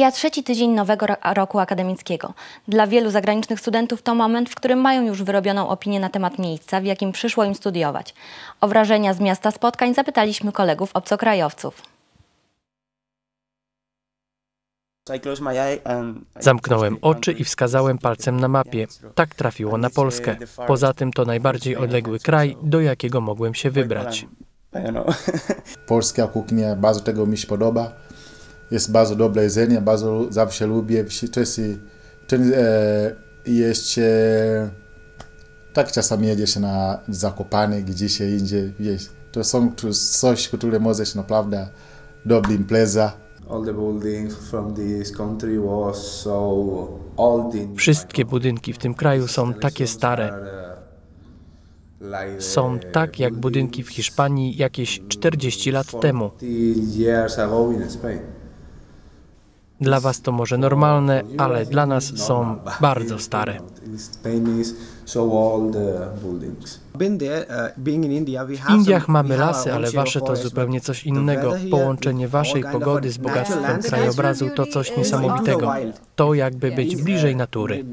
Mija trzeci tydzień nowego ro- roku akademickiego. Dla wielu zagranicznych studentów to moment, w którym mają już wyrobioną opinię na temat miejsca, w jakim przyszło im studiować. O wrażenia z miasta spotkań zapytaliśmy kolegów obcokrajowców. Zamknąłem oczy i wskazałem palcem na mapie. Tak trafiło na Polskę. Poza tym to najbardziej odległy kraj, do jakiego mogłem się wybrać. Polska kuchnia bardzo tego mi się podoba. Jest bardzo dobre jedzenie, bardzo zawsze lubię. To jest, to e, jeszcze tak czasami jedziesz na Zakopane, gdzieś indziej, wiesz. To są to coś, które możesz naprawdę dobrze impreza. Wszystkie budynki w tym kraju są takie stare. Są tak jak budynki w Hiszpanii jakieś 40 lat temu. Dla was to może normalne, ale dla nas są bardzo stare. Uh, uh, W Indiach mamy lasy, ale wasze to zupełnie coś innego. Połączenie waszej pogody z bogactwem krajobrazu to coś niesamowitego. To jakby być bliżej natury.